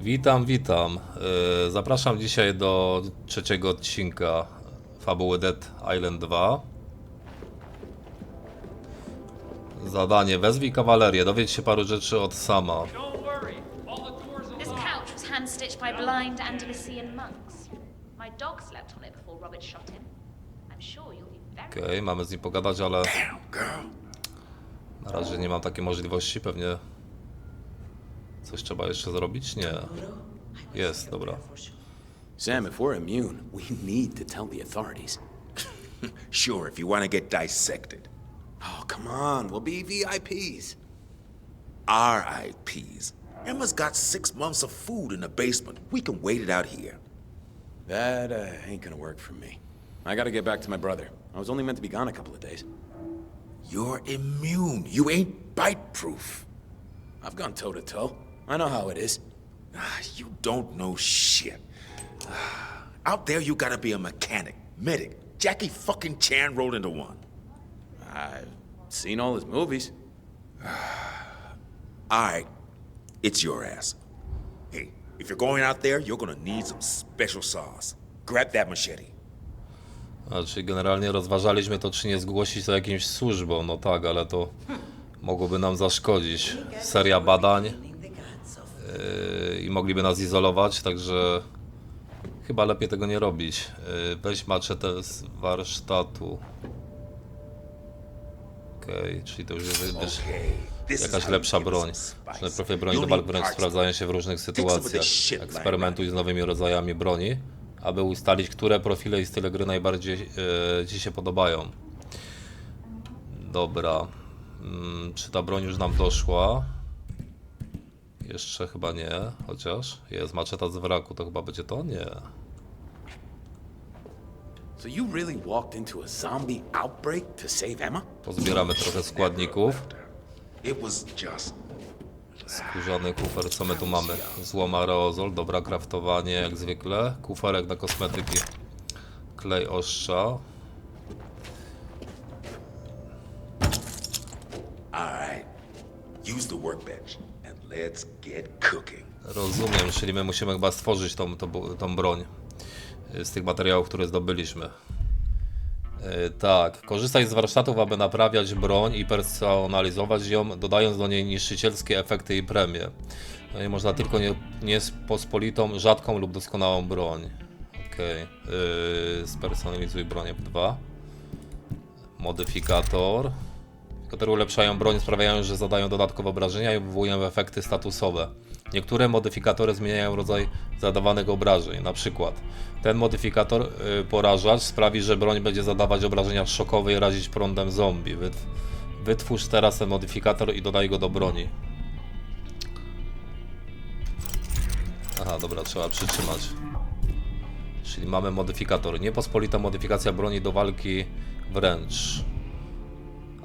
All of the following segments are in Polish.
Witam, witam. Yy, Zapraszam dzisiaj do trzeciego odcinka fabuły Dead Island 2. Zadanie: wezwij kawalerię, dowiedz się paru rzeczy od sama. This lock. couch was hand stitched by blind Andalusian monks. My dog slept on it before Robert shot him. I'm sure you'll be very. Okej, mamy z nim pogadać, ale na razie nie mam takiej możliwości. Pewnie coś trzeba jeszcze zrobić? Nie. Jest, dobra. Sam, if we're immune, we need to tell the authorities. Sure, if you want to get dissected. Oh, come on, we'll be VIPs. RIPs. Emma's got six months of food in the basement. We can wait it out here. That uh, ain't gonna work for me. I gotta get back to my brother. I was only meant to be gone a couple of days. You're immune. You ain't bite proof. I've gone toe to toe. I know how it is. Ah, You don't know shit. Ah, Out there, you gotta be a mechanic, medic. Jackie fucking Chan rolled into one. I've seen all his movies. All right, it's your ass. Hey, if you're going out there, you're gonna need some special sauce. Grab that machete. A, czyli generalnie rozważaliśmy to, czy nie zgłosić to jakimś służbom. No tak, ale to mogłoby nam zaszkodzić. Seria badań i mogliby nas izolować, także chyba lepiej tego nie robić. Yy, weź maczetę z warsztatu. Okej, czyli to już jest wiesz, Okay, jakaś lepsza broń. profile broni do walk wręcz sprawdzają się w różnych sytuacjach. Eksperymentuj z nowymi rodzajami broni, aby ustalić, które profile i style gry najbardziej e, Ci się podobają. Dobra. Mm, czy ta broń już nam doszła? Jeszcze chyba nie, chociaż jest maczeta z wraku, to chyba będzie to? Nie. So you really walked into a zombie outbreak to save Emma? Pozbieramy trochę składników. It was just Skórzany kufer, co my tu mamy? Złom aerozol, dobra, kraftowanie jak zwykle. Kuferek na kosmetyki. Klej ostrza. all right. Use the workbench let's get cooking. Rozumiem, czyli my musimy chyba stworzyć tą, tą, tą broń y, z tych materiałów, które zdobyliśmy. Yy, tak, korzystać z warsztatów, aby naprawiać broń i personalizować ją, dodając do niej niszczycielskie efekty i premie. No i można tylko nie, niespospolitą, rzadką lub doskonałą broń. Okej, yy, spersonalizuj broń F2. Modyfikator. Modyfikatory ulepszają broń, sprawiają, że zadają dodatkowe obrażenia i wywołują efekty statusowe. Niektóre modyfikatory zmieniają rodzaj zadawanych obrażeń. Na przykład ten modyfikator y, porażacz sprawi, że broń będzie zadawać obrażenia szokowe i razić prądem zombie. Wytw wytwórz teraz ten modyfikator i dodaj go do broni. Aha, dobra, trzeba przytrzymać. Czyli mamy modyfikator. Niepospolita modyfikacja broni do walki wręcz.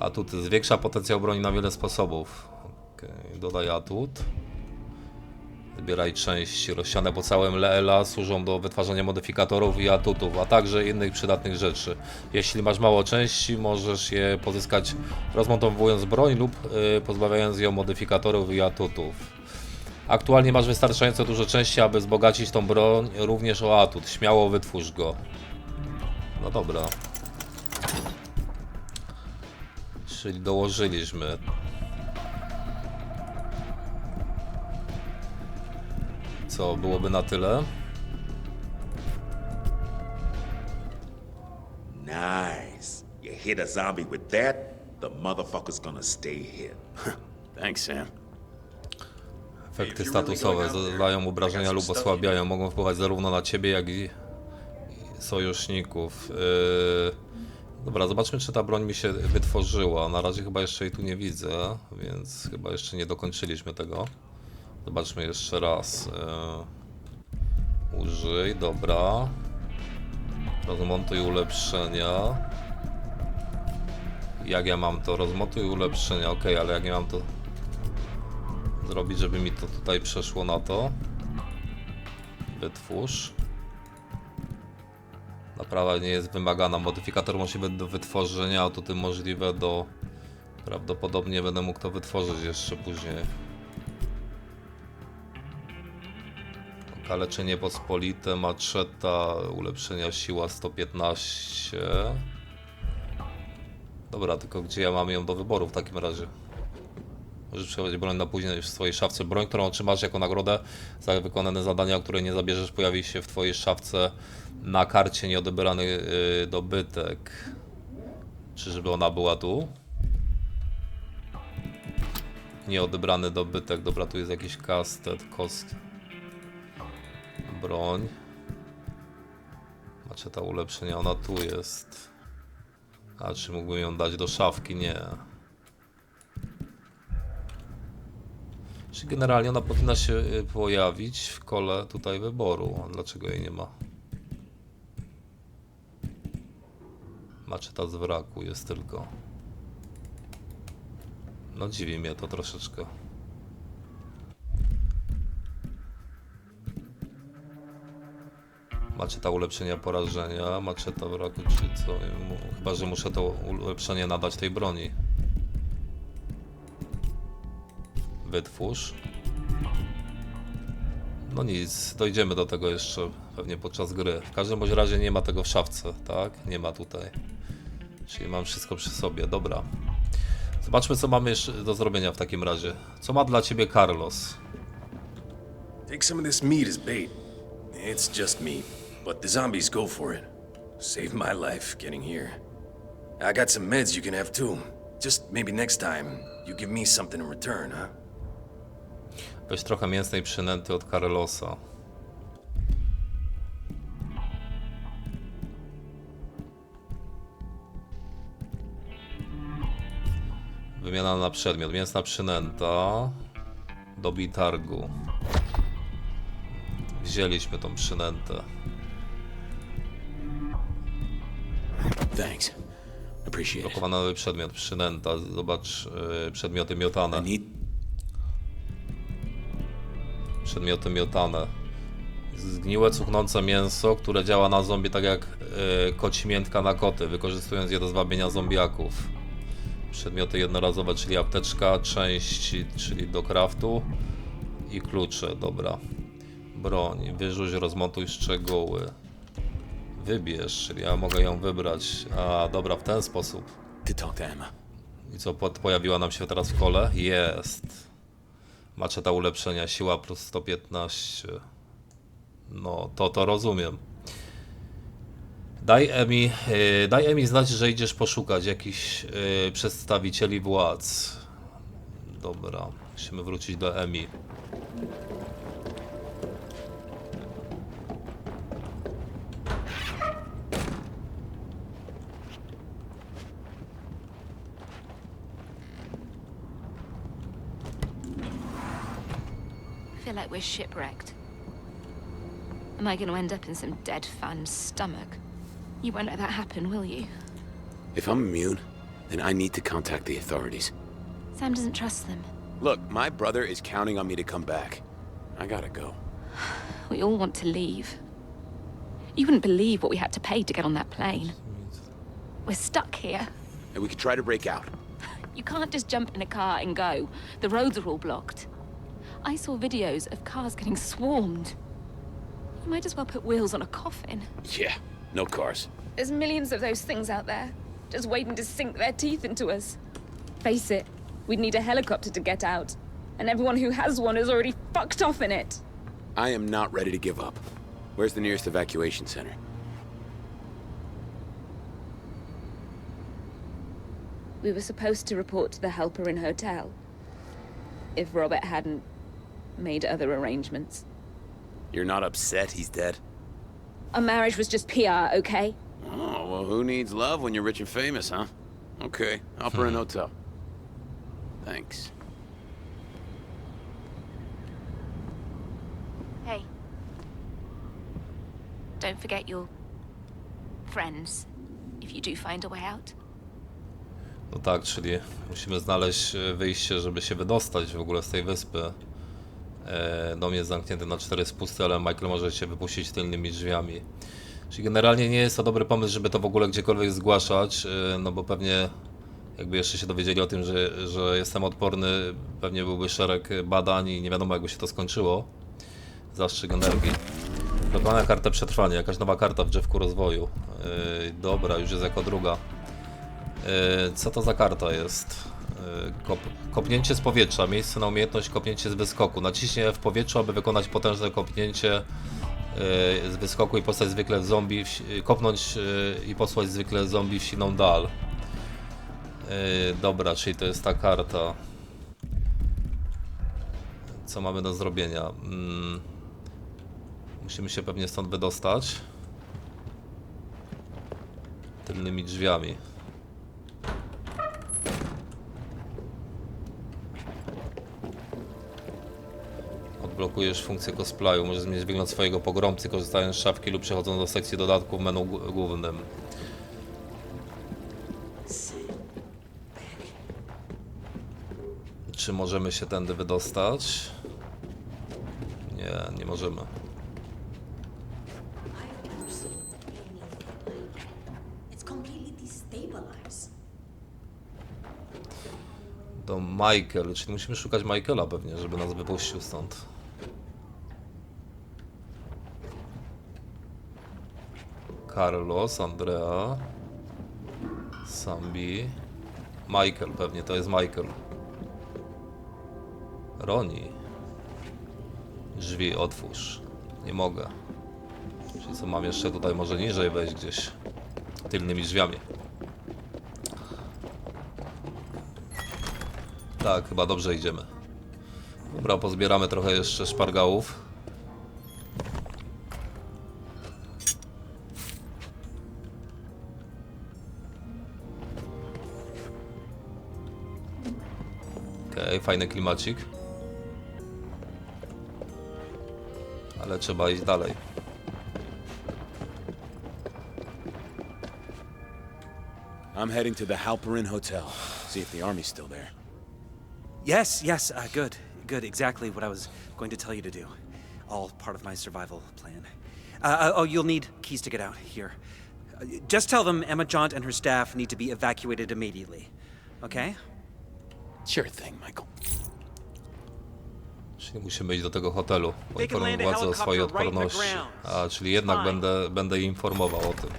Atut zwiększa potencjał broni na wiele sposobów. Okay, dodaj atut. Wybieraj części. Rozsiane po całym LELA służą do wytwarzania modyfikatorów i atutów, a także innych przydatnych rzeczy. Jeśli masz mało części, możesz je pozyskać rozmontowując broń lub y, pozbawiając ją modyfikatorów i atutów. Aktualnie masz wystarczająco dużo części, aby wzbogacić tą broń również o atut. Śmiało wytwórz go. No dobra. Czyli dołożyliśmy. Co, byłoby na tyle? Nice. You hit a zombie with that, the motherfucker's gonna stay hit. Thanks, Sam. Efekty statusowe zadają obrażenia lub osłabiają. Mogą wpływać zarówno na ciebie, jak i i sojuszników. Yy... Dobra, zobaczmy, czy ta broń mi się wytworzyła. Na razie chyba jeszcze jej tu nie widzę, więc chyba jeszcze nie dokończyliśmy tego. Zobaczmy jeszcze raz. Yy... Użyj, dobra. Rozmontuj ulepszenia. Jak ja mam to? Rozmontuj ulepszenia, ok, ale jak nie mam to zrobić, żeby mi to tutaj przeszło na to. Wytwórz. Naprawa nie jest wymagana. Modyfikator możliwy do wytworzenia, a tutaj możliwe do... Prawdopodobnie będę mógł to wytworzyć jeszcze później. Kaleczenie pospolite, maczeta, ulepszenia siła 115. Dobra, tylko gdzie ja mam ją do wyboru w takim razie? Możesz przechodzić broń na później w swojej szafce. Broń, którą otrzymasz jako nagrodę za wykonane zadania, które nie zabierzesz, pojawi się w twojej szafce na karcie nieodebrany yy, dobytek. Czyżby ona była tu? Nieodebrany dobytek. Dobra, tu jest jakiś kastet, kost. Broń. Maczeta ulepszenia, ona tu jest. A czy mógłbym ją dać do szafki? Nie. Generalnie ona powinna się y, pojawić w kole tutaj wyboru? A dlaczego jej nie ma? Maczeta z wraku jest tylko. No dziwi mnie to troszeczkę. Maczeta ulepszenia porażenia, maczeta wraku czy co? Chyba, że muszę to ulepszenie nadać tej broni. Wytwórz. No nic, dojdziemy do tego jeszcze pewnie podczas gry. W każdym razie nie ma tego w szafce, tak? Nie ma tutaj. Czyli mam wszystko przy sobie, dobra. Zobaczmy co mamy jeszcze do zrobienia w takim razie. Co ma dla ciebie Carlos? Take some of this meat as bait. It's just meat, but the zombies go for it. Saved my life getting here. I got some meds you can have too. Just maybe next time, you give me something in return, huh? Weź trochę mięsnej przynęty od Carlosa. Wymiana na przedmiot. Mięsna przynęta do bitargu. Wzięliśmy tą przynętę. Thanks. Appreciate it. Blokowany nowy przedmiot. Przynęta. Zobacz yy, przedmioty miotane. I need Przedmioty miotane. Zgniłe, cuchnące mięso, które działa na zombie tak jak yy, kocimiętka na koty, wykorzystując je do zwabienia zombiaków. Przedmioty jednorazowe, czyli apteczka, części, czyli do craftu i klucze, dobra. Broń, wyrzuć, rozmontuj szczegóły. Wybierz, czyli ja mogę ją wybrać. A, dobra, w ten sposób. to talk to Emma. I co, pojawiła nam się teraz w kole? Jest. Maczeta ulepszenia, siła plus 115. No, to to rozumiem. Daj Emi, yy, daj Emi znać, że idziesz poszukać jakichś yy, przedstawicieli władz. Dobra, musimy wrócić do Emi. We're shipwrecked. Am I going to end up in some dead fan's stomach? You won't let that happen, will you? If I'm immune, then I need to contact the authorities. Sam doesn't trust them. Look, my brother is counting on me to come back. I gotta go. We all want to leave. You wouldn't believe what we had to pay to get on that plane. We're stuck here. And we could try to break out. You can't just jump in a car and go. The roads are all blocked. I saw videos of cars getting swarmed. You might as well put wheels on a coffin. Yeah, no cars. There's millions of those things out there, just waiting to sink their teeth into us. Face it, we'd need a helicopter to get out. And everyone who has one is already fucked off in it. I am not ready to give up. Where's the nearest evacuation center? We were supposed to report to the helper in hotel. If Robert hadn't made other arrangements. You're not upset he's dead? Our marriage was just PR, okay? Oh, well, who needs love when you're rich and famous, huh? Okay, I'll for an hmm. hotel. Thanks. Hey. Don't forget your friends if you do find a way out. No tak, czyli musimy znaleźć wyjście, żeby się wydostać w ogóle z tej wyspy. E, Dom jest zamknięty na cztery spusty, ale Michael może się wypuścić tylnymi drzwiami. Czyli generalnie nie jest to dobry pomysł, żeby to w ogóle gdziekolwiek zgłaszać, e, no bo pewnie jakby jeszcze się dowiedzieli o tym, że, że jestem odporny, pewnie byłby szereg badań i nie wiadomo jakby się to skończyło. Zastrzyk energii. Wykonana kartę przetrwania, jakaś nowa karta w drzewku rozwoju. Yy, dobra, już jest jako druga. Yy, co to za karta jest? Yy, kop, kopnięcie z powietrza, miejsce na umiejętność kopnięcie z wyskoku. Naciśnie w powietrzu, aby wykonać potężne kopnięcie yy, z wyskoku i posłać zwykle zombie, si- kopnąć i posłać zwykle zombie w siną dal. Dobra, czyli to jest ta karta. Co mamy do zrobienia? Mm. Musimy się pewnie stąd wydostać. Tylnymi drzwiami. Odblokujesz funkcję cosplayu. Możesz zmienić wygląd swojego pogromcy, korzystając z szafki lub przechodząc do sekcji dodatków w menu gł- głównym. Czy możemy się tędy wydostać? Nie, nie możemy. To Michael, czyli musimy szukać Michaela pewnie, żeby nas wypuścił stąd. Carlos, Andrea, Sambi, Michael, pewnie to jest Michael. Roni. Drzwi otwórz. Nie mogę. Czyli co mam jeszcze tutaj może niżej wejść gdzieś tylnymi drzwiami. Tak, chyba dobrze idziemy. Dobra, pozbieramy trochę jeszcze szpargałów. Fajny klimacik. Ale trzeba iść dalej. I'm heading to the Halperin Hotel. See if the army's still there. Yes, yes, uh, good, good. Exactly what I was going to tell you to do. All part of my survival plan. Uh, uh, oh, you'll need keys to get out. Here. Uh, just tell them Emma Jaunt and her staff need to be evacuated immediately. Okay? Sure thing, Michael. Czyli musimy iść do tego hotelu. They can Poinformuj land a władzę o swojej odporności. A, czyli jednak będę, będę informował o tym.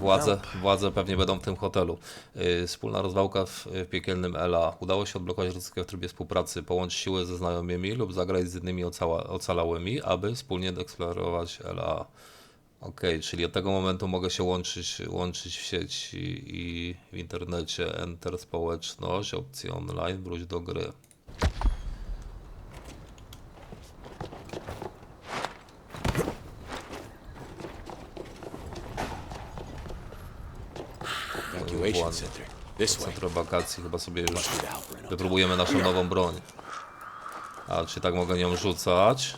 Władze, władze pewnie będą w tym hotelu. Yy, wspólna rozwałka w, w piekielnym LA. Udało się odblokować rozgrywkę w trybie współpracy. Połącz siły ze znajomymi lub zagrać z innymi ocała, ocalałymi, aby wspólnie eksplorować LA. Ok, czyli od tego momentu mogę się łączyć, łączyć w sieci i w internecie. Enter społeczność, opcje online, wróć do gry. Centrum wakacji chyba sobie już wypróbujemy naszą nową broń. A, czy tak mogę nią rzucać?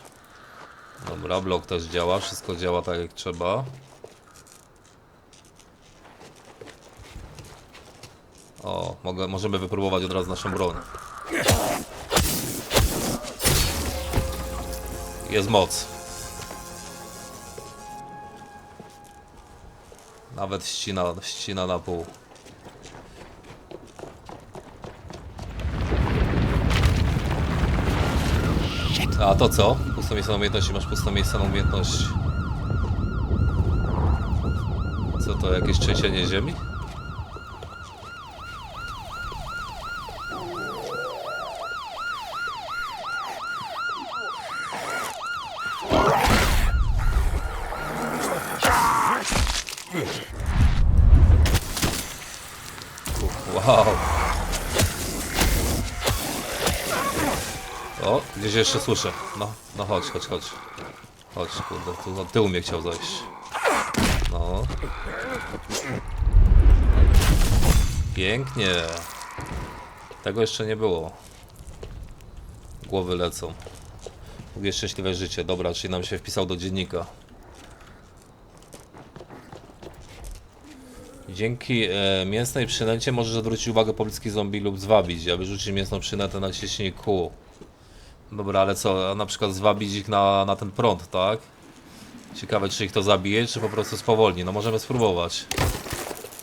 Dobra, blok też działa, wszystko działa tak jak trzeba. O, mogę, możemy wypróbować od razu naszą broń. Jest moc. Nawet ścina, ścina na pół. A to co? Puste miejsce na umiejętności, masz puste miejsce na umiejętności. Co to, jakieś trzęsienie ziemi? Gdzieś jeszcze słyszę. No, no chodź, chodź, chodź. Chodź, kurde, tu od tyłu mnie chciał zajść. No. Pięknie. Tego jeszcze nie było. Głowy lecą. Długie szczęśliwe życie. Dobra, czyli nam się wpisał do dziennika. Dzięki e, mięsnej przynęcie możesz odwrócić uwagę pobliskich zombie lub zwabić. Aby rzucić mięsną przynętę naciśnij Q. Dobra, ale co, na przykład zwabić ich na, na ten prąd, tak? Ciekawe, czy ich to zabije, czy po prostu spowolni. No możemy spróbować.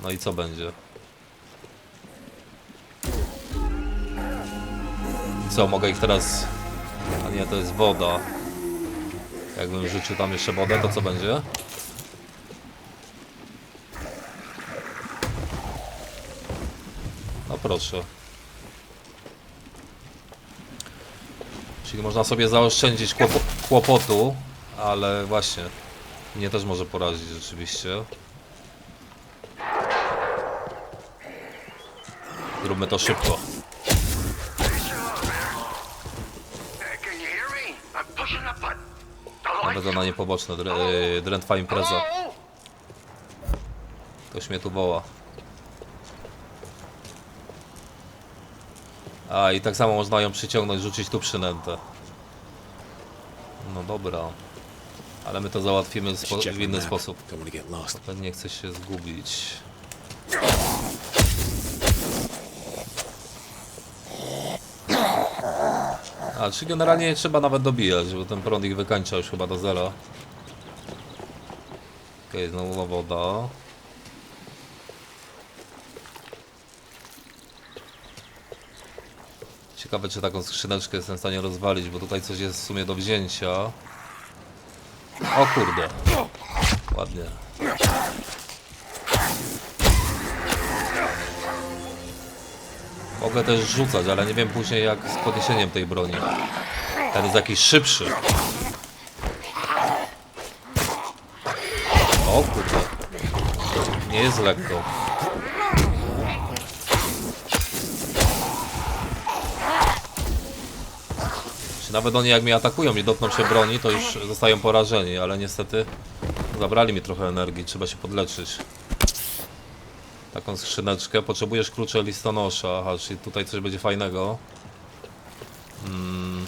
No i co będzie? co, mogę ich teraz... A nie, to jest woda. Jakbym rzucił tam jeszcze wodę, to co będzie? No proszę. Czyli można sobie zaoszczędzić kłopo kłopotu, ale właśnie mnie też może porazić rzeczywiście. Zróbmy to szybko. Nawet zadanie poboczne, dre, yy, drętwa impreza. Ktoś mnie tu woła. A i tak samo można ją przyciągnąć, rzucić tu przynętę. No dobra. Ale my to załatwimy spo w inny sposób. Lost. Pewnie chce się zgubić. A, czy generalnie nie trzeba nawet dobijać, bo ten prąd ich wykańcza już chyba do zera. Okej, znowu woda. Ciekawe, czy taką skrzyneczkę jestem w stanie rozwalić, bo tutaj coś jest w sumie do wzięcia. O kurde. Ładnie. Mogę też rzucać, ale nie wiem później jak z podniesieniem tej broni. Ten jest jakiś szybszy. O kurde. Nie jest lekko. Nawet oni jak mnie atakują i dotkną się broni, to już zostają porażeni, ale niestety zabrali mi trochę energii, trzeba się podleczyć. Taką skrzyneczkę. Potrzebujesz klucze listonosza. Aha, czyli tutaj coś będzie fajnego. Mm.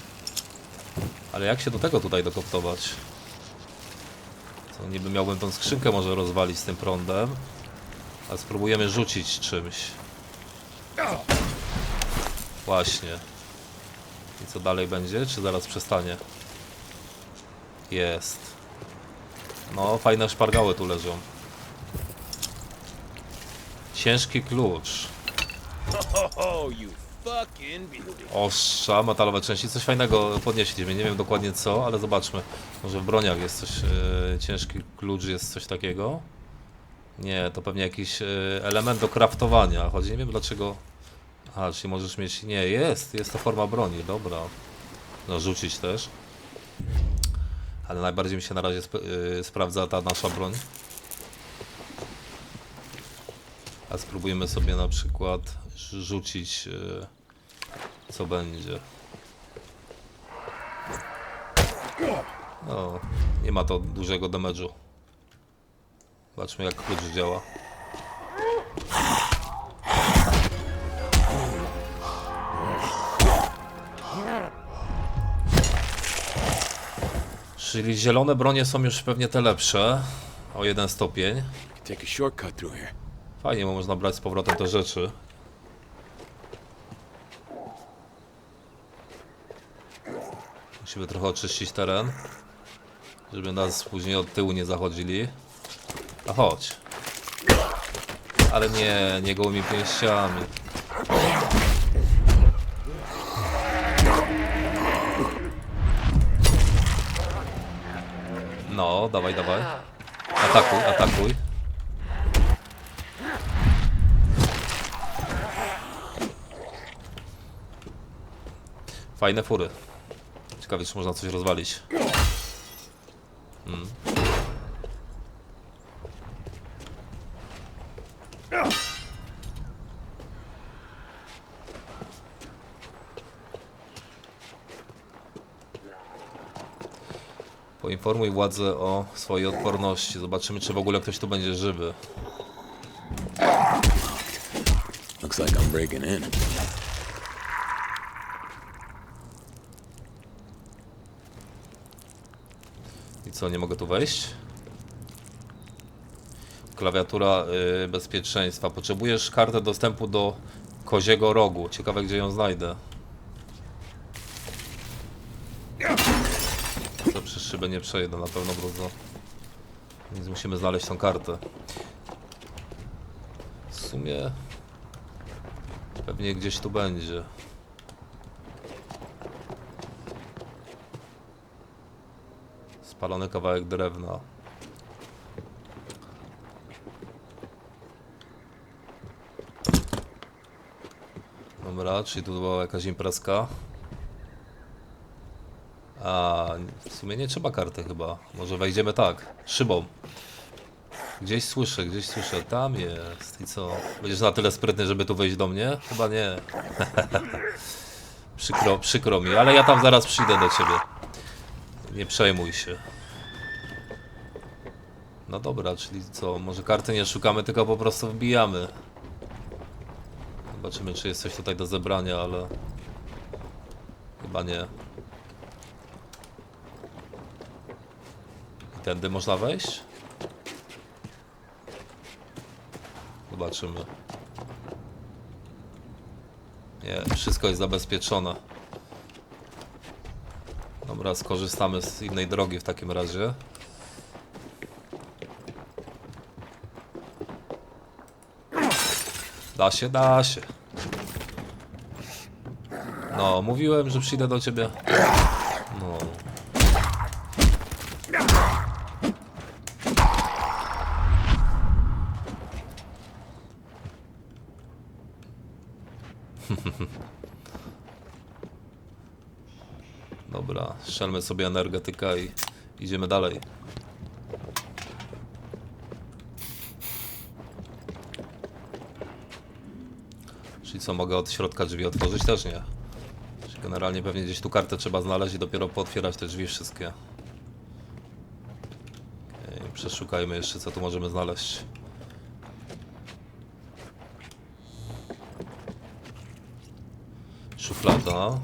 Ale jak się do tego tutaj dokoptować? Co, niby miałbym tą skrzynkę może rozwalić z tym prądem. A spróbujemy rzucić czymś. Właśnie. I co dalej będzie? Czy zaraz przestanie? Jest. No, fajne szpargały tu leżą. Ciężki klucz. Ostrza, metalowe części, coś fajnego podnieśli mnie. Nie wiem dokładnie co, ale zobaczmy. Może w broniach jest coś, e, ciężki klucz jest coś takiego. Nie, to pewnie jakiś e, element do craftowania. Chodzi, nie wiem dlaczego. Aha, czyli możesz mieć. Nie, jest, jest to forma broni, dobra. No, rzucić też. Ale najbardziej mi się na razie sp e, sprawdza ta nasza broń. A spróbujemy sobie na przykład rz- rzucić e, co będzie. No, nie ma to dużego damage'u. Zobaczmy jak klucz działa. Czyli zielone bronie są już pewnie te lepsze. O jeden stopień. Fajnie, bo można brać z powrotem te rzeczy. Musimy trochę oczyścić teren, żeby nas później od tyłu nie zachodzili. A chodź. Ale nie, nie gołymi pięściami. Dawaj, dawaj. Atakuj, atakuj. Fajne fury. Ciekawe, czy można coś rozwalić. Poinformuj władzę o swojej odporności. Zobaczymy, czy w ogóle ktoś tu będzie żywy. Looks like I'm breaking in. I co, nie mogę tu wejść? Klawiatura y, bezpieczeństwa. Potrzebujesz kartę dostępu do koziego rogu. Ciekawe, gdzie ją znajdę. szybę nie przejedę na pewno brudno. Więc musimy znaleźć tą kartę. W sumie... Pewnie gdzieś tu będzie. Spalony kawałek drewna. Dobra, czyli tu była jakaś imprezka. A, w sumie nie trzeba karty chyba. Może wejdziemy tak, szybą. Gdzieś słyszę, gdzieś słyszę. Tam jest. I co? Będziesz na tyle sprytny, żeby tu wejść do mnie? Chyba nie. przykro, przykro mi, ale ja tam zaraz przyjdę do ciebie. Nie przejmuj się. No dobra, czyli co? Może karty nie szukamy, tylko po prostu wbijamy. Zobaczymy, czy jest coś tutaj do zebrania, ale... Chyba nie. Tędy można wejść? Zobaczymy. Nie, wszystko jest zabezpieczone. Dobra, skorzystamy z innej drogi w takim razie. Da się, da się. No, mówiłem, że przyjdę do ciebie. No. Dobra, strzelmy sobie energetyka i idziemy dalej. Czyli co, mogę od środka drzwi otworzyć? Też nie. Czyli generalnie pewnie gdzieś tu kartę trzeba znaleźć i dopiero pootwierać te drzwi wszystkie. Okej, przeszukajmy jeszcze co tu możemy znaleźć. Szuflada.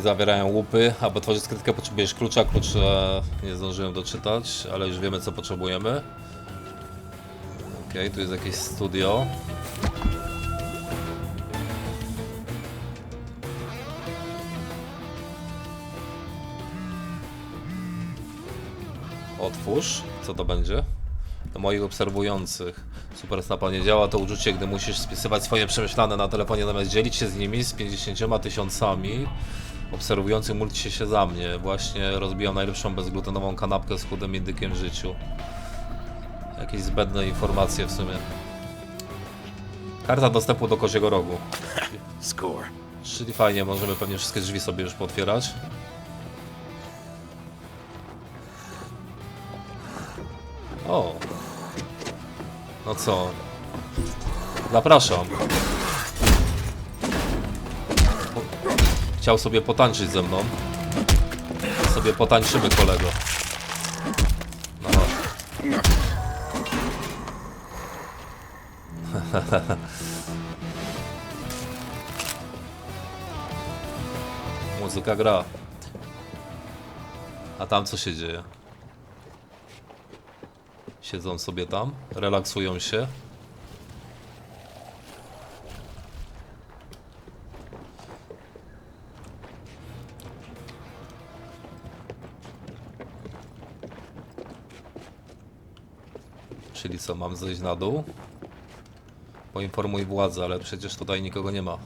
Zawierają łupy. Aby otworzyć skrytkę potrzebujesz klucza. Klucz e, nie zdążyłem doczytać, ale już wiemy co potrzebujemy. Okej, tu jest jakieś studio. Otwórz. Co to będzie? Do moich obserwujących. Super Snapa nie działa to uczucie, gdy musisz spisywać swoje przemyślane na telefonie zamiast dzielić się z nimi z 50 tysiącami. Obserwujący mulci się za mnie. Właśnie rozbijam najlepszą bezglutenową kanapkę z chudym indykiem w życiu. Jakieś zbędne informacje w sumie. Karta dostępu do koziego rogu. Score. Czyli fajnie, możemy pewnie wszystkie drzwi sobie już potwierać. O. No co? Zapraszam. Chciał sobie potańczyć ze mną. To sobie potańczymy, kolego. No. Muzyka gra. A tam co się dzieje? Siedzą sobie tam, relaksują się. Czyli co, mam zejść na dół? Poinformuj władzę, ale przecież tutaj nikogo nie ma.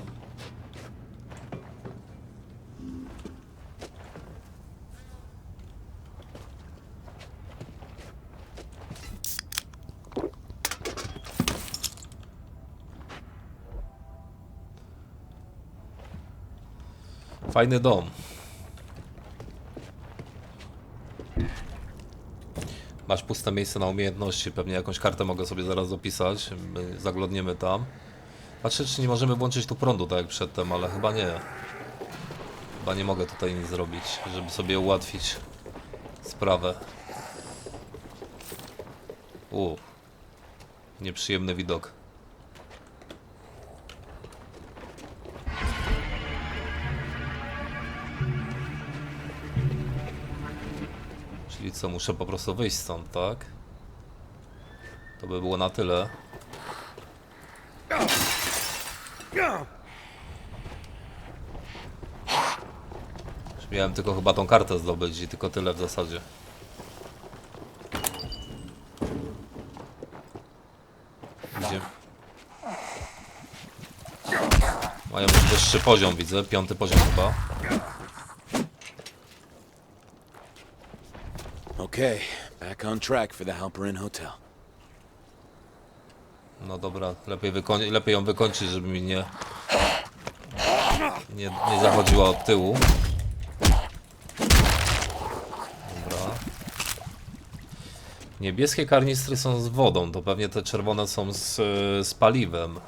Fajny dom. Masz puste miejsce na umiejętności, pewnie jakąś kartę mogę sobie zaraz dopisać. My zaglądniemy tam. Patrzę, czy nie możemy włączyć tu prądu, tak jak przedtem, ale chyba nie. Chyba nie mogę tutaj nic zrobić, żeby sobie ułatwić sprawę. U. Nieprzyjemny widok. Czyli co, muszę po prostu wyjść stąd, tak? To by było na tyle. Miałem tylko chyba tą kartę zdobyć i tylko tyle w zasadzie. Gdzie? Mają już wyższy poziom, widzę. Piąty poziom chyba. Okay, back on track for the Halperin Hotel. No dobra, lepiej, wykoń- lepiej ją wykończyć, żeby mi nie, nie, nie zachodziła od tyłu. Dobra. Niebieskie karnistry są z wodą, to pewnie te czerwone są z, z paliwem.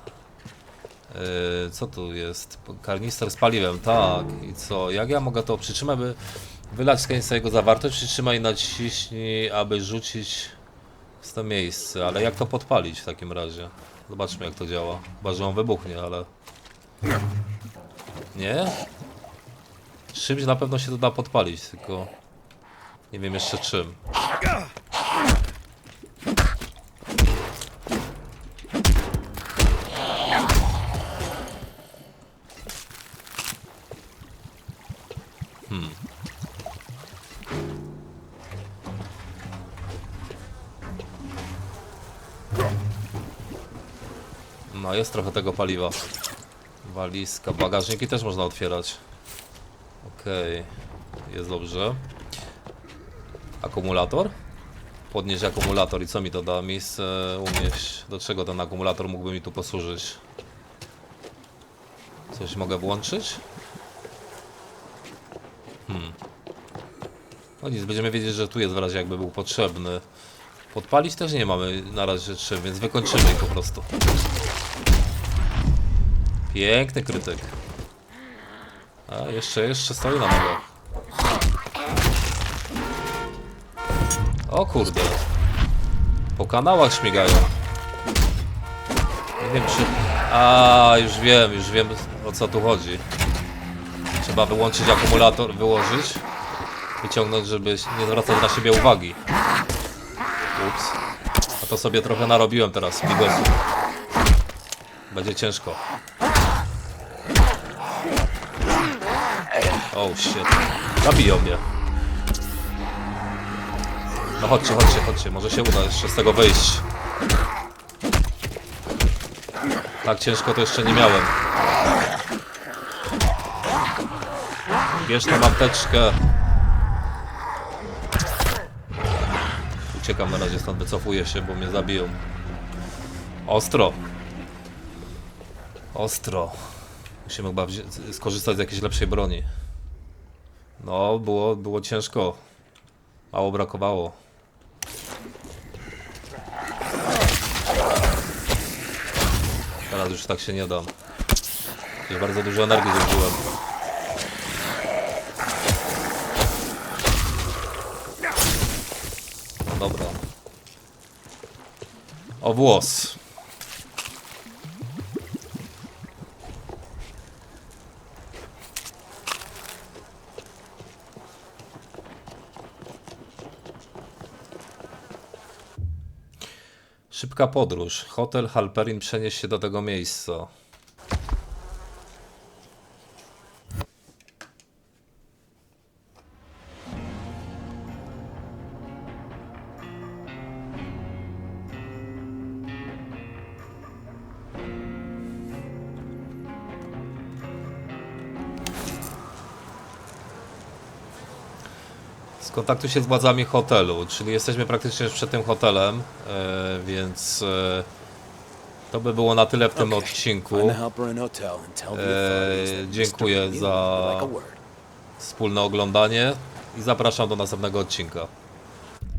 Yy, co tu jest? Karnister z paliwem, tak. I co? Jak ja mogę to przytrzymać, by wylać z jego zawartość? Przytrzymaj naciśnij, aby rzucić w to miejsce, ale jak to podpalić w takim razie? Zobaczmy jak to działa. Chyba, że on wybuchnie, ale... Nie? Czymś na pewno się to da podpalić, tylko... Nie wiem jeszcze czym. Jest trochę tego paliwa. Walizka, bagażniki też można otwierać. Okej, jest dobrze. Akumulator? Podnieść akumulator i co mi to da? Miejsce umieść. Do czego ten akumulator mógłby mi tu posłużyć? Coś mogę włączyć? Hmm. No nic, będziemy wiedzieć, że tu jest w razie jakby był potrzebny. Podpalić też nie mamy na razie czym, więc wykończymy ich po prostu. Piękny krytyk. A, jeszcze, jeszcze stoi na nogach. O kurde. Po kanałach śmigają. Nie wiem czy... A, już wiem, już wiem o co tu chodzi. Trzeba wyłączyć akumulator, wyłożyć. Wyciągnąć, żeby nie zwracać na siebie uwagi. Ups. A to sobie trochę narobiłem teraz, bigosu. Będzie ciężko. Oh shit. Zabiją mnie. No chodźcie, chodźcie, chodźcie. Może się uda jeszcze z tego wyjść. Tak ciężko to jeszcze nie miałem. Bierz tą apteczkę. Uciekam na razie stąd, wycofuję się, bo mnie zabiją. Ostro. Ostro. Musimy chyba skorzystać z jakiejś lepszej broni. No, było, było ciężko. Mało brakowało. Teraz już tak się nie dam. Już bardzo dużo energii zużyłem. No dobra. O włos. Szybka podróż. Hotel Halperin przenieś się do tego miejsca. Skontaktuj się z władzami hotelu, czyli jesteśmy praktycznie już przed tym hotelem, e, więc e, to by było na tyle w tym odcinku. Eee, that dziękuję za wspólne oglądanie i zapraszam do następnego odcinka.